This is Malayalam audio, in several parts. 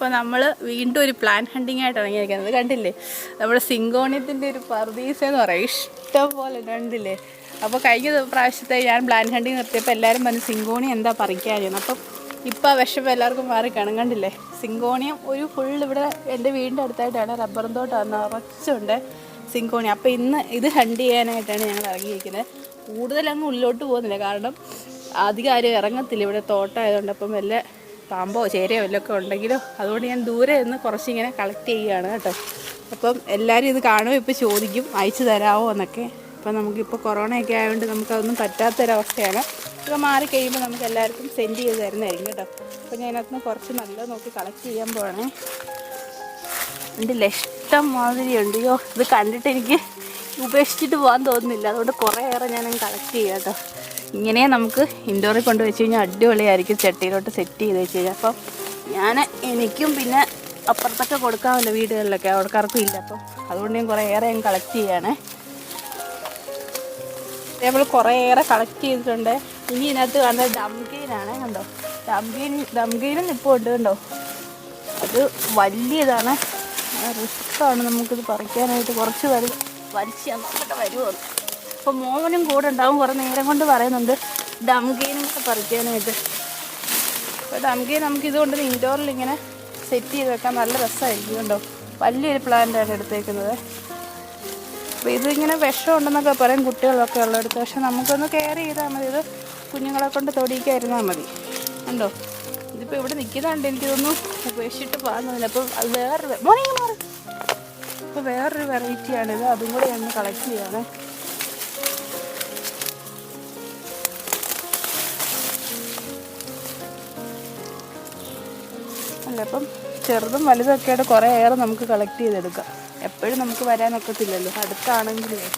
അപ്പോൾ നമ്മൾ വീണ്ടും ഒരു പ്ലാൻ ഹണ്ടിങ് ആയിട്ട് ഇറങ്ങിയിരിക്കുന്നത് കണ്ടില്ലേ? നമ്മുടെ സിങ്കോണിയത്തിന്റെ ഒരു പർദീസ എന്ന് പറയും. ഇഷ്ടം പോലെ കണ്ടില്ലേ? അപ്പോൾ കഴിഞ്ഞ പ്രാവശ്യത്തെ ഞാൻ പ്ലാൻ ഹണ്ടിങ് നിർത്തിയപ്പോൾ എല്ലാവരും പറഞ്ഞു സിങ്കോണി എന്താ പറിക്കാതിരുന്നു അപ്പം ഇപ്പോൾ ആ വിഷമം എല്ലാവർക്കും മാറി കാണും. കണ്ടില്ലേ? സിങ്കോണിയം ഒരു ഫുൾ ഇവിടെ എന്റെ വീടിന്റെ അടുത്തായിട്ടാണ് റബ്ബറും തോട്ടം നിറച്ചുണ്ട് സിങ്കോണി. അപ്പോൾ ഇന്ന് ഇത് ഹണ്ട് ചെയ്യാനായിട്ടാണ് ഞങ്ങൾ ഇറങ്ങിയിരിക്കുന്നത്. കൂടുതലങ്ങ് ഉള്ളിലോട്ട് പോകുന്നില്ല. കാരണം അധികം ആരും ഇറങ്ങത്തില്ല. ഇവിടെ തോട്ടമായതുകൊണ്ട് അപ്പം വല്ല പാമ്പോ ചേരയോ എല്ലൊക്കെ ഉണ്ടെങ്കിലോ അതുകൊണ്ട് ഞാൻ ദൂരെ നിന്ന് കുറച്ചിങ്ങനെ കളക്ട് ചെയ്യുകയാണ് കേട്ടോ. അപ്പം എല്ലാവരും ഇത് കാണുമോ ഇപ്പോൾ ചോദിക്കും അയച്ചു തരാമോ എന്നൊക്കെ. അപ്പം നമുക്കിപ്പോൾ കൊറോണയൊക്കെ ആയതുകൊണ്ട് നമുക്കതൊന്നും പറ്റാത്തൊരവസ്ഥയാണ്. ഇതൊക്കെ മാറി കഴിയുമ്പോൾ നമുക്ക് എല്ലാവർക്കും സെൻഡ് ചെയ്ത് തരുന്നതായിരിക്കും കേട്ടോ. അപ്പോൾ ഞാൻ അതിനകത്ത് കുറച്ച് നല്ല നോക്കി കളക്ട് ചെയ്യാൻ പോവാണേ. എന്റെ ഇഷ്ടം മാതിരിയുണ്ട് അയ്യോ ഇത് കണ്ടിട്ട് എനിക്ക് ഉപേക്ഷിച്ചിട്ട് പോകാൻ തോന്നുന്നില്ല. അതുകൊണ്ട് കുറേ ഏറെ ഞാനങ്ങ് കളക്ട് ചെയ്യാം കേട്ടോ. ഇങ്ങനെ നമുക്ക് ഇൻഡോറിൽ കൊണ്ട് വെച്ച് കഴിഞ്ഞാൽ അടിപൊളിയായിരിക്കും. ചട്ടിയിലോട്ട് സെറ്റ് ചെയ്ത് വെച്ച് കഴിഞ്ഞാൽ. അപ്പം ഞാൻ എനിക്കും പിന്നെ അപ്പുറത്തൊക്കെ കൊടുക്കാമല്ലോ വീടുകളിലൊക്കെ. അവർക്കാർക്കും ഇല്ല. അപ്പം അതുകൊണ്ട് ഞാൻ കുറേ ഏറെ ഞാൻ കളക്ട് ചെയ്യാണ്. നമ്മൾ കുറേയേറെ കളക്ട് ചെയ്തിട്ടുണ്ട്. ഇനി ഇതിനകത്ത് കാണുന്നത് ഡംഗീനാണ് കണ്ടോ? ഡംഗീൻ ഡംഗീനും ഇപ്പോൾ ഉണ്ട് കണ്ടോ? അത് വലിയതാണ്. റിസ്ക്കാണ് നമുക്കിത് പറിക്കാനായിട്ട്. കുറച്ച് വരും വലിച്ച് നോക്കട്ടെ വരുമോ അപ്പോൾ മോനും കൂടെ ഉണ്ടാവും. കുറേ നേരം കൊണ്ട് പറയുന്നുണ്ട്. ഡംഗീനൊക്കെ പറിക്കാനായിട്ട്. അപ്പോൾ ഡംഗീ നമുക്ക് ഇതുകൊണ്ട് ഇൻഡോറിൽ ഇങ്ങനെ സെറ്റ് ചെയ്ത് വെക്കാൻ നല്ല രസമായിരിക്കും കേട്ടോ വലിയൊരു പ്ലാന്റാണ് എടുത്തേക്കുന്നത്. അപ്പോൾ ഇതിങ്ങനെ വിഷം ഉണ്ടെന്നൊക്കെ പറയും കുട്ടികളൊക്കെ ഉള്ളടുത്ത്. പക്ഷെ നമുക്കൊന്ന് കെയർ ചെയ്താൽ മതി. ഇത് കുഞ്ഞുങ്ങളെ കൊണ്ട് തൊടിയിക്കായിരുന്നാൽ മതി. ഉണ്ടോ ഇതിപ്പോൾ ഇവിടെ നിൽക്കുന്നുണ്ട് എനിക്കിതൊന്നും ഉപേക്ഷിച്ചിട്ട് പോകുന്നില്ല അപ്പോൾ അത് വേറൊരു മോർണിംഗ് മാറി. അപ്പോൾ വേറൊരു വെറൈറ്റിയാണിത് അതും കൂടെ ഞാൻ കളക്ട് ചെയ്യാണ്. അല്ല അപ്പം ചെറുതും വലുതൊക്കെ ആയിട്ട് കുറേ ഏറെ നമുക്ക് കളക്ട് ചെയ്തെടുക്കാം. എപ്പോഴും നമുക്ക് വരാനൊക്കത്തില്ലല്ലോ അടുത്താണെങ്കിലേ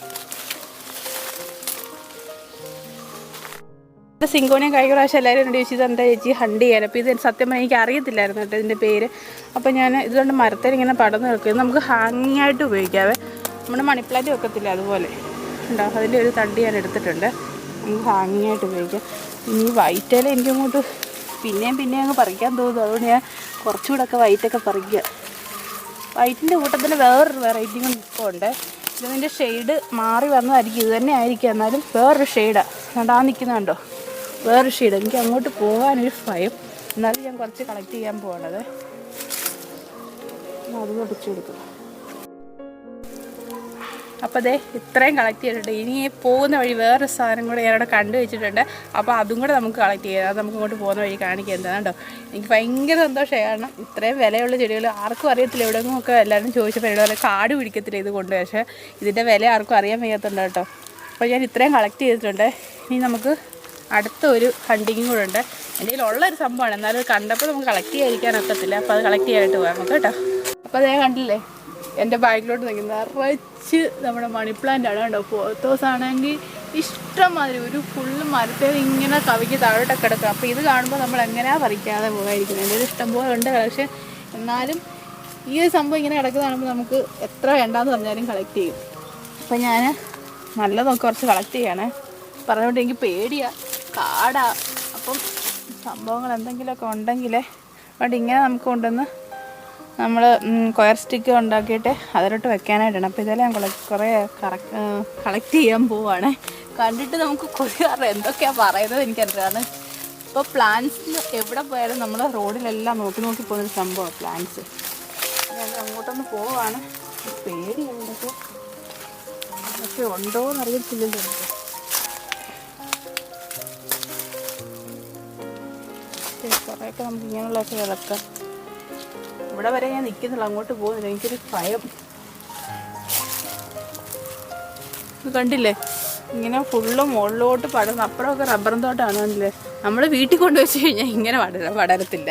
സിങ്കോണിയ കഴിഞ്ഞ പ്രാവശ്യം എല്ലാവരും എന്നോട് ചോദിച്ചത് എന്താ ചേച്ചി ഹണ്ട് ചെയ്യാൻ? അപ്പോൾ ഇത് സത്യം പറഞ്ഞാൽ എനിക്ക് അറിയത്തില്ലായിരുന്നു കേട്ടോ ഇതിന്റെ പേര്. അപ്പോൾ ഞാൻ ഇതുകൊണ്ട് മരത്തിൽ ഇങ്ങനെ പടന്ന് വെക്കുന്നത് നമുക്ക് ഹാങ്ങിങ് ആയിട്ട് ഉപയോഗിക്കാവേ നമ്മുടെ മണിപ്ലാന്റ് വെക്കത്തില്ല അതുപോലെ. ഉണ്ടോ അതിന്റെ ഒരു തണ്ട് ഞാൻ എടുത്തിട്ടുണ്ട്. നമുക്ക് ഹാങ്ങിങ് ആയിട്ട് ഉപയോഗിക്കാം. ഇനി വൈറ്റേല എനിക്കങ്ങോട്ട് പിന്നെയും പിന്നെയും അങ്ങ് പറിക്കാൻ തോന്നുന്നു. അതുകൊണ്ട് ഞാൻ കുറച്ചുകൂടെ ഒക്കെ വൈറ്റൊക്കെ പറിക്കുക. വൈറ്റിന്റെ കൂട്ടത്തിൽ വേറൊരു വെറൈറ്റി ഇപ്പോൾ ഉണ്ട് ഇതിന്റെ ഷെയ്ഡ് മാറി വന്നതായിരിക്കും. ഇത് തന്നെ ആയിരിക്കും. എന്നാലും വേറൊരു ഷെയ്ഡാണ് കണ്ടാ നിൽക്കുന്നുണ്ടോ വേറൊരു ഷെയ്ഡ് എനിക്ക് അങ്ങോട്ട് പോകാനൊരു ഭയം. എന്നാലും ഞാൻ കുറച്ച് കളക്ട് ചെയ്യാൻ പോകണത് അത് പൊടിച്ചു കൊടുക്കും. അപ്പോൾ അതെ ഇത്രയും കളക്ട് ചെയ്തിട്ടുണ്ട്. ഇനി പോകുന്ന വഴി വേറൊരു സാധനം കൂടെ ഞാനവിടെ കണ്ടു വെച്ചിട്ടുണ്ട്. അപ്പോൾ അതും കൂടെ നമുക്ക് കളക്ട് ചെയ്യാം. അത് നമുക്ക് ഇങ്ങോട്ട് പോകുന്ന വഴി കാണിക്കുക എന്താണ് കേട്ടോ എനിക്ക് ഭയങ്കര സന്തോഷമായി. കാരണം ഇത്രയും വിലയുള്ള ചെടികൾ ആർക്കും അറിയത്തില്ല. എവിടെയെങ്കിലും ഒക്കെ എല്ലാവരും ചോദിച്ചപ്പോൾ പറയും കാട് പിടിക്കത്തില്ല ഇത് കൊണ്ട്? പക്ഷേ ഇതിന്റെ വില ആർക്കും അറിയാൻ വയ്യാത്തുണ്ട് കേട്ടോ. അപ്പോൾ ഞാൻ ഇത്രയും കളക്ട് ചെയ്തിട്ടുണ്ട്. ഇനി നമുക്ക് അടുത്ത ഒരു ഹണ്ടിങ്ങും കൂടെ ഉണ്ട്. എന്റെ ഉള്ളൊരു സംഭവമാണ്. എന്നാലും കണ്ടപ്പോൾ നമുക്ക് കളക്ട് ചെയ്യാതിരിക്കാൻ ഒക്കത്തില്ല. അപ്പോൾ അത് കളക്ട് ചെയ്യാനായിട്ട് പോകാം നമുക്ക് കേട്ടോ. അപ്പോൾ അതേ കണ്ടില്ലേ? എന്റെ ബാഗിലോട്ട് നിൽക്കുന്ന നിറച്ച് നമ്മുടെ മണി പ്ലാന്റ് ആണ് കേട്ടോ പോത്തോസ് ആണെങ്കിൽ ഇഷ്ടംമാതിരി ഒരു ഫുള്ള് മരത്തിൽ ഇങ്ങനെ കവിക്ക് താഴോട്ടൊക്കെ കിടക്കുക അപ്പോൾ ഇത് കാണുമ്പോൾ നമ്മൾ എങ്ങനെയാ പറിക്കാതെ പോകാതിരിക്കുന്നത്? എന്റെ ഒരു ഇഷ്ടം പോലെ ഉണ്ട്. പക്ഷേ എന്നാലും ഈ ഒരു സംഭവം ഇങ്ങനെ കിടക്കുന്ന കാണുമ്പോൾ നമുക്ക് എത്ര വേണ്ടാന്ന് പറഞ്ഞാലും കളക്ട് ചെയ്യും. അപ്പം ഞാൻ നല്ലതൊക്കെ കുറച്ച് കളക്ട് ചെയ്യണേ. പറഞ്ഞുകൊണ്ട് എനിക്ക് പേടിയാ. കാടാ. അപ്പം സംഭവങ്ങൾ എന്തെങ്കിലുമൊക്കെ ഉണ്ടെങ്കിലേ അതുകൊണ്ട് ഇങ്ങനെ നമുക്ക് കൊണ്ടുവന്ന് നമ്മൾ കൊയർ സ്റ്റിക്ക് ഉണ്ടാക്കിയിട്ട് അതിലോട്ട് വെക്കാനായിട്ടാണ്. അപ്പോൾ ഇതെല്ലാം ഞാൻ കുറേ കളക്ട് ചെയ്യാൻ പോവാണ്. കണ്ടിട്ട് നമുക്ക് കൊറിയാറ് എന്തൊക്കെയാണ് പറയുന്നത് എനിക്കറിയാം. കാരണം ഇപ്പോൾ പ്ലാന്റ്സ് എവിടെ പോയാലും നമ്മൾ റോഡിലെല്ലാം നോക്കി നോക്കി പോകുന്ന ഒരു സംഭവമാണ് പ്ലാന്റ്സ് ഞാൻ അങ്ങോട്ടൊന്ന് പോവാണ്. പേടിയുണ്ട് പക്ഷെ ഉണ്ടോ എന്നറിയത്തില്ലല്ലോ എനിക്ക്. ഏ, കുറേയൊക്കെ നമുക്ക് ഇങ്ങനെയുള്ളതൊക്കെ വിളക്കാം ഇവിടെ വരെ ഞാൻ നിൽക്കുന്നില്ല അങ്ങോട്ട് പോകുന്നില്ല. എനിക്കൊരു ഭയം. കണ്ടില്ലേ? ഇങ്ങനെ ഫുള്ള് മുകളിലോട്ട് പടർന്ന് അപ്പുറമൊക്കെ റബ്ബറും തോട്ടമാണ് കണ്ടില്ലേ? നമ്മൾ വീട്ടിൽ കൊണ്ട് വെച്ച് കഴിഞ്ഞാൽ ഇങ്ങനെ പടര പടരത്തില്ല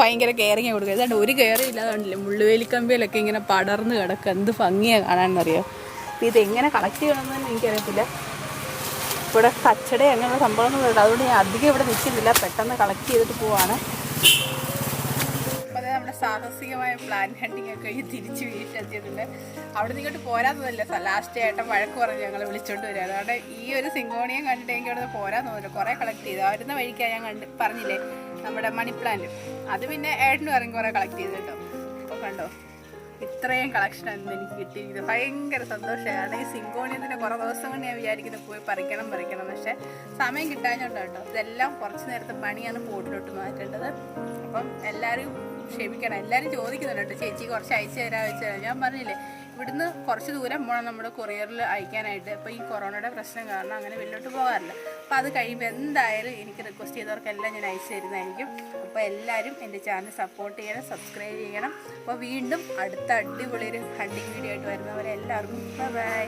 ഭയങ്കര കെയറിങ് കൊടുക്കുക ഇതാണ്ട് ഒരു കെയറി ഇല്ലാതെ മുള്ളുവേലിക്കമ്പിയിലൊക്കെ ഇങ്ങനെ പടർന്ന് കിടക്കുക എന്ത് ഭംഗിയാണ് അപ്പോൾ ഇത് എങ്ങനെ കളക്ട് ചെയ്യണമെന്ന് എനിക്കറിയത്തില്ല. ഇവിടെ കച്ചട അങ്ങനെയുള്ള സംഭവങ്ങളുണ്ട് അതുകൊണ്ട് ഞാൻ അധികം ഇവിടെ നിൽക്കുന്നില്ല പെട്ടെന്ന് കളക്ട് ചെയ്തിട്ട് പോവാണ്. സാഹസികമായ പ്ലാൻ ഹണ്ടിങ് ഒക്കെ കഴിഞ്ഞ് തിരിച്ച് അവിടെ നിന്ന് ഇങ്ങോട്ട് പോരാത്തതല്ല? ലാസ്റ്റ് ഏട്ടൻ വഴക്ക് പറഞ്ഞ് ഞങ്ങൾ വിളിച്ചോണ്ട് വരിക. അതുകൊണ്ട് ഈ ഒരു സിംഗോണിയും കണ്ടിട്ട് എനിക്ക് അവിടെ പോരാൻ തോന്നില്ല കുറേ കളക്ട് ചെയ്തു. വരുന്ന വഴിക്കാണ് ഞാൻ കണ്ട് പറഞ്ഞില്ലേ? നമ്മുടെ മണി പ്ലാന്റ് അത് പിന്നെ ഏട്ടനും ഇറങ്ങി കുറേ കളക്ട് ചെയ്തു കേട്ടോ. അപ്പോൾ കണ്ടോ? ഇത്രയും കളക്ഷൻ ആയിരുന്നു എനിക്ക് കിട്ടിയിരിക്കുന്നത്. ഭയങ്കര സന്തോഷമാണ് ഈ സിങ്കോണിയത്തിന്റെ കുറേ ദിവസം കൊണ്ട് ഞാൻ വിചാരിക്കുന്നത് പോയി പറിക്കണം പറിക്കണം. പക്ഷേ സമയം കിട്ടാഞ്ഞോണ്ടോ കേട്ടോ. ഇതെല്ലാം കുറച്ച് നേരത്തെ പണിയാണ് പോട്ടിലോട്ട് മാറ്റേണ്ടത്. അപ്പം എല്ലാവരും ക്ഷമിക്കണം. എല്ലാവരും ചോദിക്കുന്നുണ്ട് കേട്ടോ ചേച്ചി കുറച്ച് അയച്ചു തരാം അയച്ചു തരാം ഞാൻ പറഞ്ഞില്ലേ ഇവിടുന്ന് കുറച്ച് ദൂരം പോകണം നമ്മുടെ കൊറിയറിൽ അയക്കാനായിട്ട്. അപ്പോൾ ഈ കൊറോണയുടെ പ്രശ്നം കാരണം അങ്ങനെ വെള്ളോട്ട് പോകാറില്ല. അപ്പോൾ അത് കഴിയുമ്പോൾ എന്തായാലും എനിക്ക് റിക്വസ്റ്റ് ചെയ്തവർക്കെല്ലാം ഞാൻ അയച്ചു തരുന്നതായിരിക്കും. അപ്പോൾ എല്ലാവരും എന്റെ ചാനൽ സപ്പോർട്ട് ചെയ്യണം സബ്സ്ക്രൈബ് ചെയ്യണം. അപ്പോൾ വീണ്ടും അടുത്ത അടിപൊളി ഒരു ഹണ്ടിങ് വീഡിയോ ആയിട്ട് വരുന്നവരെ എല്ലാവർക്കും ബൈ